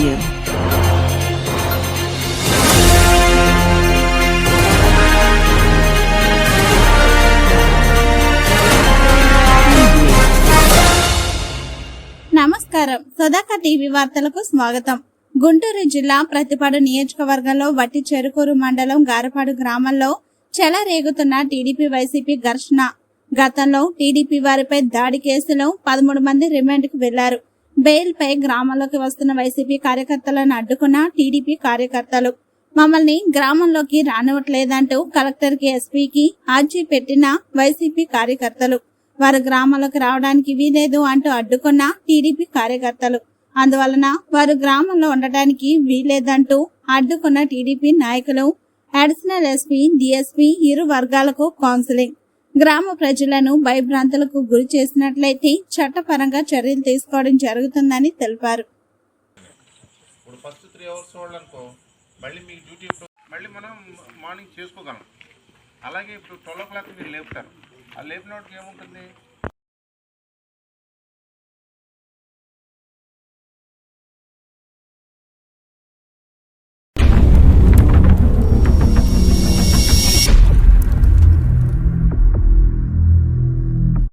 Audio. నమస్కారం. సదాక TV వార్తలకు స్వాగతం. గుంటూరు జిల్లా ప్రతిపాడు నియోజకవర్గంలో వట్టి చెరుకూరు మండలం గారపాడు గ్రామంలో చెలరేగుతున్న టీడీపీ వైసీపీ ఘర్షణ. గతంలో టీడీపీ వారిపై దాడి కేసులో పదమూడు మంది రిమాండ్కు వెళ్ళారు. బెయిల్ పై గ్రామంలోకి వస్తున్న వైసీపీ కార్యకర్తలను అడ్డుకున్న టీడీపీ కార్యకర్తలు. మమ్మల్ని గ్రామంలోకి రానివ్వట్లేదంటూ కలెక్టర్కి ఎస్పీకి ఆర్జీ పెట్టిన వైసీపీ కార్యకర్తలు. వారు గ్రామంలోకి రావడానికి వీలేదు అంటూ అడ్డుకున్న టీడీపీ కార్యకర్తలు. అందువలన వారు గ్రామంలో ఉండటానికి వీలేదంటూ అడ్డుకున్న టీడీపీ నాయకులు అడిషనల్ ఎస్పీ డిఎస్పీ ఇరు వర్గాలకు కౌన్సిలింగ్. గ్రామ ప్రజలను భయభ్రాంతులకు గురి చేసినట్లయితే చట్టపరంగా చర్యలు తీసుకోవడం జరుగుతుందని తెలిపారు. మళ్ళీ మనం మార్నింగ్ చేసుకోగలం. అలాగే ఇప్పుడు ట్వెల్వ్ ఓ క్లాక్ మీరు లేపుతారు. ఆ లేపినోటికి ఏముంటుంది?